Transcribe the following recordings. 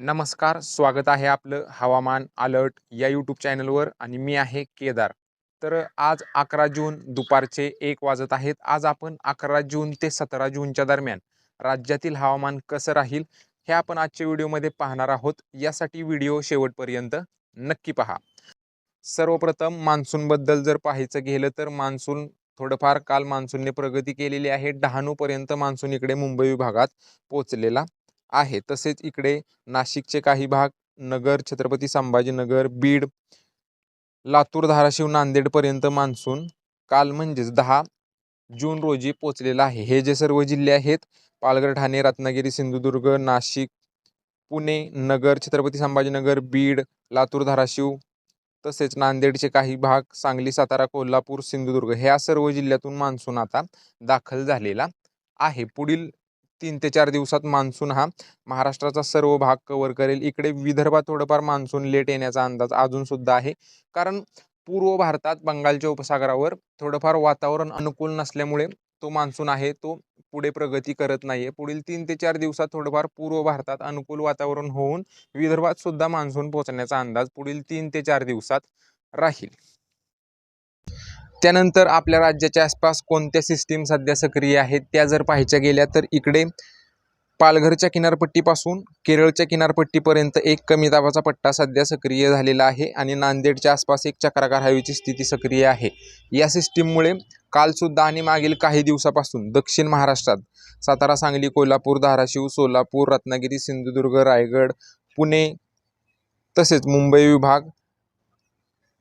नमस्कार स्वागत आहे आपलं हवामान अलर्ट या यूट्यूब चॅनलवर आणि मी आहे केदार. तर आज अकरा जून दुपारचे एक वाजत आहेत. आज आपण अकरा जून ते सतरा जूनच्या दरम्यान राज्यातील हवामान कसं राहील हे आपण आजच्या व्हिडिओमध्ये पाहणार आहोत. यासाठी व्हिडिओ शेवटपर्यंत नक्की पहा. सर्वप्रथम मान्सूनबद्दल जर पाहायचं गेलं तर मान्सून थोडंफार काल मान्सूनने प्रगती केलेली आहे. डहाणूपर्यंत मान्सून इकडे मुंबई विभागात पोचलेला. आहे. तसेच इकडे नाशिकचे काही भाग नगर छत्रपती संभाजीनगर बीड लातूर धाराशिव नांदेडपर्यंत मान्सून काल म्हणजेच दहा जून रोजी पोचलेला आहे. हे जे सर्व जिल्हे आहेत पालघर ठाणे रत्नागिरी सिंधुदुर्ग नाशिक पुणे नगर छत्रपती संभाजीनगर बीड लातूर धाराशिव तसेच नांदेडचे काही भाग सांगली सातारा कोल्हापूर सिंधुदुर्ग ह्या सर्व जिल्ह्यातून मान्सून आता दाखल झालेला आहे. पुढील तीन ते चार दिवसात मान्सून हा महाराष्ट्राचा सर्व भाग कवर करेल. इकडे विदर्भात थोडंफार मान्सून लेट येण्याचा अंदाज अजून सुद्धा आहे. कारण पूर्व भारतात बंगालच्या उपसागरावर थोडंफार वातावरण अनुकूल नसल्यामुळे तो मान्सून आहे तो पुढे प्रगती करत नाही आहे पुढील तीन ते चार दिवसात थोडंफार पूर्व भारतात अनुकूल वातावरण होऊन विदर्भात सुद्धा मान्सून पोहोचण्याचा अंदाज पुढील तीन ते चार दिवसात राहील. त्यानंतर आपल्या राज्याच्या आसपास कोणत्या सिस्टीम सध्या सक्रिय आहेत त्या जर पाहायच्या गेल्या तर इकडे पालघरच्या किनारपट्टीपासून केरळच्या किनारपट्टीपर्यंत एक कमी दाबाचा पट्टा सध्या सक्रिय झालेला आहे आणि नांदेडच्या आसपास एक चक्राकार हवेची स्थिती सक्रिय आहे. या सिस्टीममुळे कालसुद्धा आणि मागील काही दिवसापासून दक्षिण महाराष्ट्रात सातारा सांगली कोल्हापूर धाराशिव सोलापूर रत्नागिरी सिंधुदुर्ग रायगड पुणे तसेच मुंबई विभाग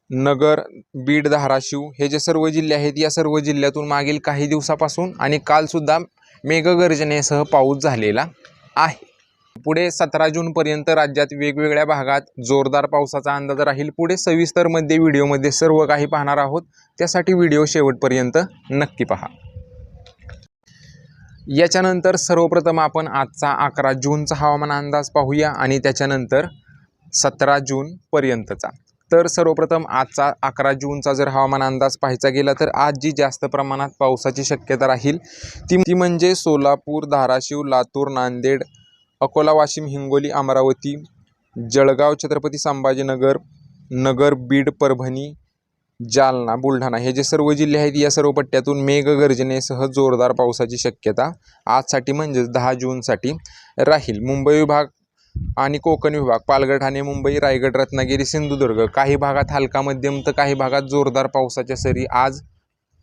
नगर बीड धाराशिव हे जे सर्व जिल्हे आहेत या सर्व जिल्ह्यातून मागील काही दिवसापासून आणि कालसुद्धा मेघगर्जनेसह पाऊस झालेला आहे. पुढे सतरा जूनपर्यंत राज्यात वेगवेगळ्या भागात जोरदार पावसाचा अंदाज राहील. पुढे सविस्तरमध्ये व्हिडिओमध्ये सर्व काही पाहणार आहोत. त्यासाठी व्हिडिओ शेवटपर्यंत नक्की पहा. याच्यानंतर सर्वप्रथम आपण आजचा अकरा जूनचा हवामान अंदाज पाहूया आणि त्याच्यानंतर सतरा जूनपर्यंतचा तर सर्वप्रथम आजचा अकरा जूनचा जर हवामान अंदाज पाहायचा गेला तर आज जी जास्त प्रमाणात पावसाची शक्यता राहील ती ती म्हणजे सोलापूर धाराशिव लातूर नांदेड अकोला वाशिम हिंगोली अमरावती जळगाव छत्रपती संभाजीनगर नगर बीड परभणी जालना बुलढाणा हे जे सर्व जिल्हे आहेत या सर्व पट्ट्यातून मेघगर्जनेसह जोरदार पावसाची शक्यता आजसाठी म्हणजेच दहा जूनसाठी राहील. मुंबई विभाग आणि कोकण विभाग पालघर ठाणे मुंबई रायगड रत्नागिरी सिंधुदुर्ग काही भागात हलका मध्यम तर काही भागात जोरदार पावसाच्या सरी आज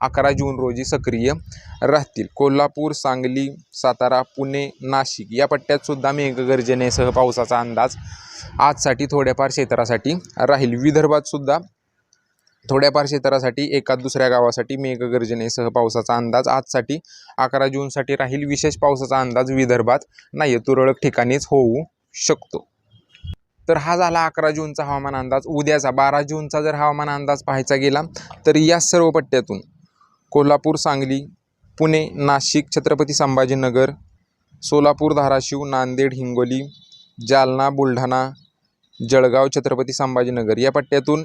अकरा जून रोजी सक्रिय राहतील. कोल्हापूर सांगली सातारा पुणे नाशिक या पट्ट्यात सुद्धा मेघगर्जनेसह पावसाचा अंदाज आजसाठी थोड्याफार क्षेत्रासाठी राहील. विदर्भात सुद्धा थोड्याफार क्षेत्रासाठी एका दुसऱ्या गावासाठी मेघगर्जनेसह पावसाचा अंदाज आजसाठी अकरा जूनसाठी राहील. विशेष पावसाचा अंदाज विदर्भात नाही आहे तुरळक ठिकाणीच होऊ शकतो. तर हा झाला अकरा जूनचा हवामान अंदाज. उद्याचा बारा जूनचा जर हवामान अंदाज पाहायचा गेला तर या सर्व पट्ट्यातून कोल्हापूर सांगली पुणे नाशिक छत्रपती संभाजीनगर सोलापूर धाराशिव नांदेड हिंगोली जालना बुलढाणा जळगाव छत्रपती संभाजीनगर या पट्ट्यातून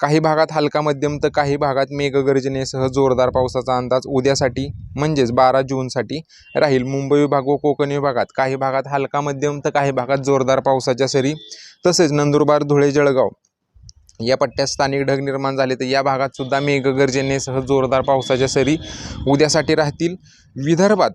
काही भागात हलका मध्यम तर काही भागात मेघगर्जनेसह जोरदार पावसाचा अंदाज उद्यासाठी म्हणजेच बारा जूनसाठी राहील. मुंबई विभाग व कोकण विभागात काही भागात हलका मध्यम तर काही भागात जोरदार पावसाच्या सरी तसेच नंदुरबार धुळे जळगाव या पट्ट्यात स्थानिक ढग निर्माण झाले तर या भागात सुद्धा मेघगर्जनेसह जोरदार पावसाच्या सरी उद्यासाठी राहतील. विदर्भात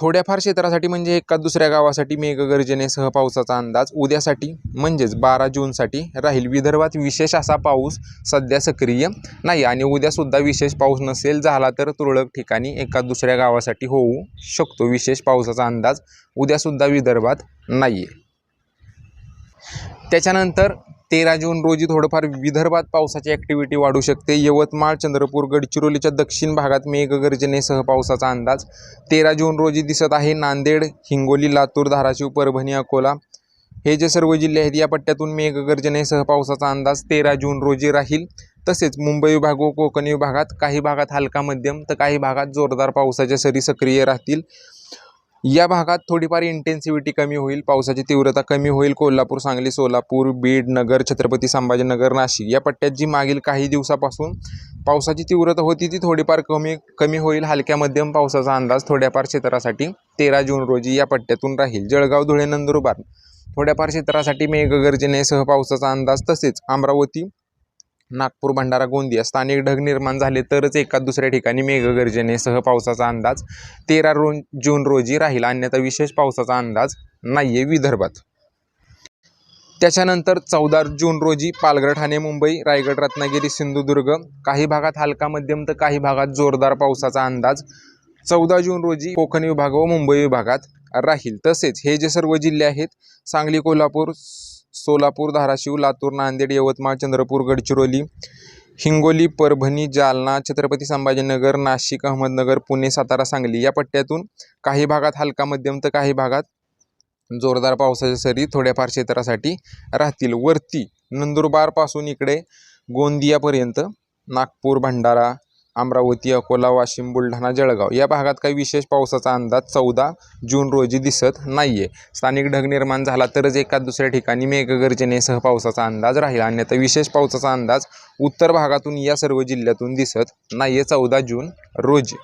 थोड्याफार क्षेत्रासाठी म्हणजे एका दुसऱ्या गावासाठी मेघगर्जनेसह पावसाचा अंदाज उद्यासाठी म्हणजेच बारा जूनसाठी राहील. विदर्भात विशेष असा पाऊस सध्या सक्रिय नाही आणि उद्यासुद्धा विशेष पाऊस नसेल झाला तर तुरळक ठिकाणी एका दुसऱ्या गावासाठी होऊ शकतो. विशेष पावसाचा अंदाज उद्यासुद्धा विदर्भात नाही आहे त्याच्यानंतर तेरा जून रोजी थोडंफार विदर्भात पावसाची ॲक्टिव्हिटी वाढू शकते. यवतमाळ चंद्रपूर गडचिरोलीच्या दक्षिण भागात मेघगर्जनेसह पावसाचा अंदाज. तेरा जून रोजी दिसत आहे नांदेड हिंगोली लातूर धाराशिव परभणी अकोला. हे जे सर्व जिल्हे आहेत या पट्ट्यातून मेघगर्जनेसह पावसाचा अंदाज तेरा जून रोजी राहील. तसेच मुंबई विभाग व कोकण विभागात काही भागात हलका मध्यम तर काही भागात जोरदार पावसाच्या सरी सक्रिय राहतील. या भागात थोडीफार इंटेन्सिव्हिटी कमी होईल पावसाची तीव्रता कमी होईल. कोल्हापूर सांगली सोलापूर बीड नगर छत्रपती संभाजीनगर नाशिक या पट्ट्यात जी मागील काही दिवसापासून पावसाची तीव्रता होती ती थोडीफार कमी कमी होईल. हलक्या मध्यम पावसाचा अंदाज थोड्याफार क्षेत्रासाठी तेरा जून रोजी या पट्ट्यातून राहील. जळगाव धुळे नंदुरबार थोड्याफार क्षेत्रासाठी मेघगर्जनेसह पावसाचा अंदाज तसेच. अमरावती नागपूर भंडारा गोंदिया स्थानिक ढग निर्माण झाले तरच एका दुसऱ्या ठिकाणी मेघगर्जनेसह पावसाचा अंदाज तेरा रो जून रोजी राहील. अन्यथा विशेष पावसाचा अंदाज नाही आहे विदर्भात. त्याच्यानंतर चौदा जून रोजी पालघर ठाणे मुंबई रायगड रत्नागिरी सिंधुदुर्ग काही भागात हलका मध्यम तर काही भागात जोरदार पावसाचा अंदाज चौदा जून रोजी कोकण विभाग व मुंबई विभागात राहील. तसेच हे जे सर्व जिल्हे आहेत सांगली कोल्हापूर सोलापूर धाराशिव लातूर नांदेड यवतमाळ चंद्रपूर गडचिरोली हिंगोली परभणी जालना छत्रपती संभाजीनगर नाशिक अहमदनगर पुणे सातारा सांगली या पट्ट्यातून काही भागात हलका मध्यम तर काही भागात जोरदार पावसाच्या सरी थोड्याफार क्षेत्रासाठी राहतील. वरती नंदुरबारपासून इकडे गोंदियापर्यंत नागपूर भंडारा अमरावती अकोला वाशिम बुलढाणा जळगाव या भागात काही विशेष पावसाचा अंदाज चौदा जून रोजी दिसत नाही आहे स्थानिक ढग निर्माण झाला तरच एका दुसऱ्या ठिकाणी मेघगर्जनेसह पावसाचा अंदाज राहील. अन्यथा विशेष पावसाचा अंदाज उत्तर भागातून या सर्व जिल्ह्यातून दिसत नाही आहे चौदा जून रोजी.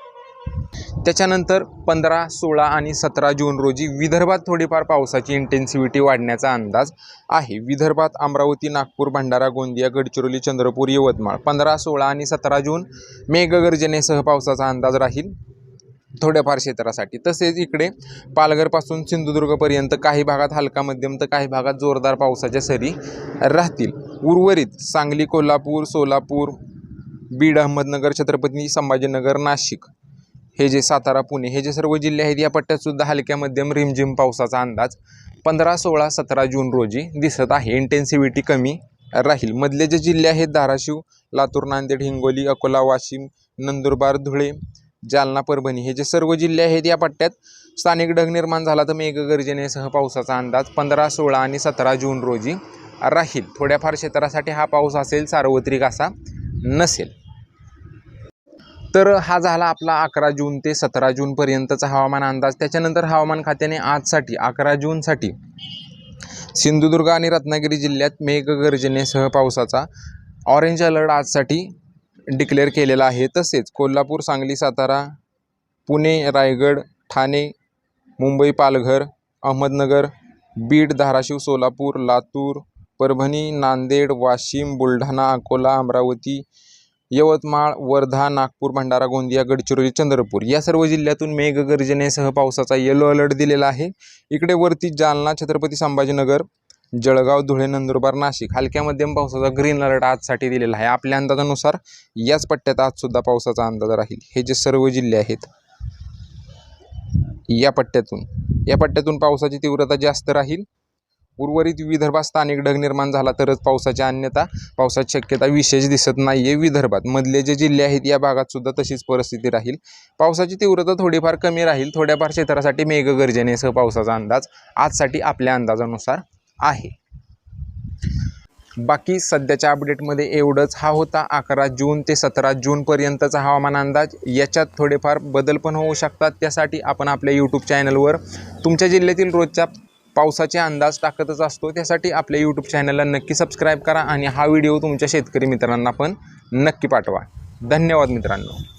त्याच्यानंतर पंधरा सोळा आणि सतरा जून रोजी विदर्भात थोडीफार पावसाची इंटेन्सिव्हिटी वाढण्याचा अंदाज आहे. विदर्भात अमरावती नागपूर भंडारा गोंदिया गडचिरोली चंद्रपूर यवतमाळ पंधरा सोळा आणि सतरा जून मेघगर्जनेसह पावसाचा अंदाज राहील थोड्याफार क्षेत्रासाठी. तसेच इकडे पालघरपासून सिंधुदुर्गपर्यंत काही भागात हलका मध्यम तर काही भागात जोरदार पावसाच्या सरी राहतील. उर्वरित सांगली कोल्हापूर सोलापूर बीड अहमदनगर छत्रपती संभाजीनगर नाशिक हे जे सातारा पुणे हे जे सर्व जिल्हे आहेत या पट्ट्यात सुद्धा हलक्या मध्यम रिमझिम पावसाचा अंदाज पंधरा सोळा सतरा जून रोजी दिसत आहे. इंटेन्सिव्हिटी कमी राहील. मधले जे जिल्हे आहेत धाराशिव लातूर नांदेड हिंगोली अकोला वाशिम नंदुरबार धुळे जालना परभणी हे जे सर्व जिल्हे आहेत या पट्ट्यात स्थानिक ढग निर्माण झाला तर मेघगर्जनेसह पावसाचा अंदाज पंधरा सोळा आणि सतरा जून रोजी राहील. थोड्याफार क्षेत्रासाठी हा पाऊस असेल सार्वत्रिक असा नसेल. तर हा झाला आपला अकरा जून ते सतरा जूनपर्यंतचा हवामान अंदाज. त्याच्यानंतर हवामान खात्याने आजसाठी अकरा जूनसाठी सिंधुदुर्ग आणि रत्नागिरी जिल्ह्यात मेघगर्जनेसह पावसाचा ऑरेंज अलर्ट आजसाठी डिक्लेअर केलेला आहे. तसेच कोल्हापूर सांगली सातारा पुणे रायगड ठाणे मुंबई पालघर अहमदनगर बीड धाराशिव सोलापूर लातूर परभणी नांदेड वाशिम बुलढाणा अकोला अमरावती यवतमाळ वर्धा नागपूर भंडारा गोंदिया गडचिरोली चंद्रपूर या सर्व जिल्ह्यातून मेघगर्जनेसह पावसाचा येलो अलर्ट दिलेला आहे. इकडे वरती जालना छत्रपती संभाजीनगर जळगाव धुळे नंदुरबार नाशिक हलक्या मध्यम पावसाचा ग्रीन अलर्ट आजसाठी दिलेला आहे. आपल्या अंदाजानुसार याच पट्ट्यात आजसुद्धा पावसाचा अंदाज राहील. हे जे सर्व जिल्हे आहेत या पट्ट्यातून या पट्ट्यातून पावसाची तीव्रता जास्त राहील. उर्वरित विदर्भात स्थानिक ढग निर्माण झाला तरच पावसाची अन्यथा पावसाची शक्यता विशेष दिसत नाही आहे विदर्भात. मधले जे जिल्हे आहेत या भागात सुद्धा तशीच परिस्थिती राहील. पावसाची तीव्रता थोडीफार कमी राहील. थोड्याफार क्षेत्रासाठी मेघगर्जनेसह पावसाचा अंदाज आजसाठी आपल्या अंदाजानुसार आहे. बाकी सध्याच्या अपडेटमध्ये एवढंच. हा होता अकरा जून ते सतरा जूनपर्यंतचा हवामान अंदाज. याच्यात थोडेफार बदल पण होऊ शकतात. त्यासाठी आपण आपल्या यूट्यूब चॅनलवर तुमच्या जिल्ह्यातील रोजच्या पावसाचे अंदाज टाकतच असतो त्यासाठी आपल्या यूट्यूब चॅनलला नक्की सबस्क्राईब करा आणि हा व्हिडिओ तुमच्या शेतकरी मित्रांना पण नक्की पाठवा. धन्यवाद मित्रांनो.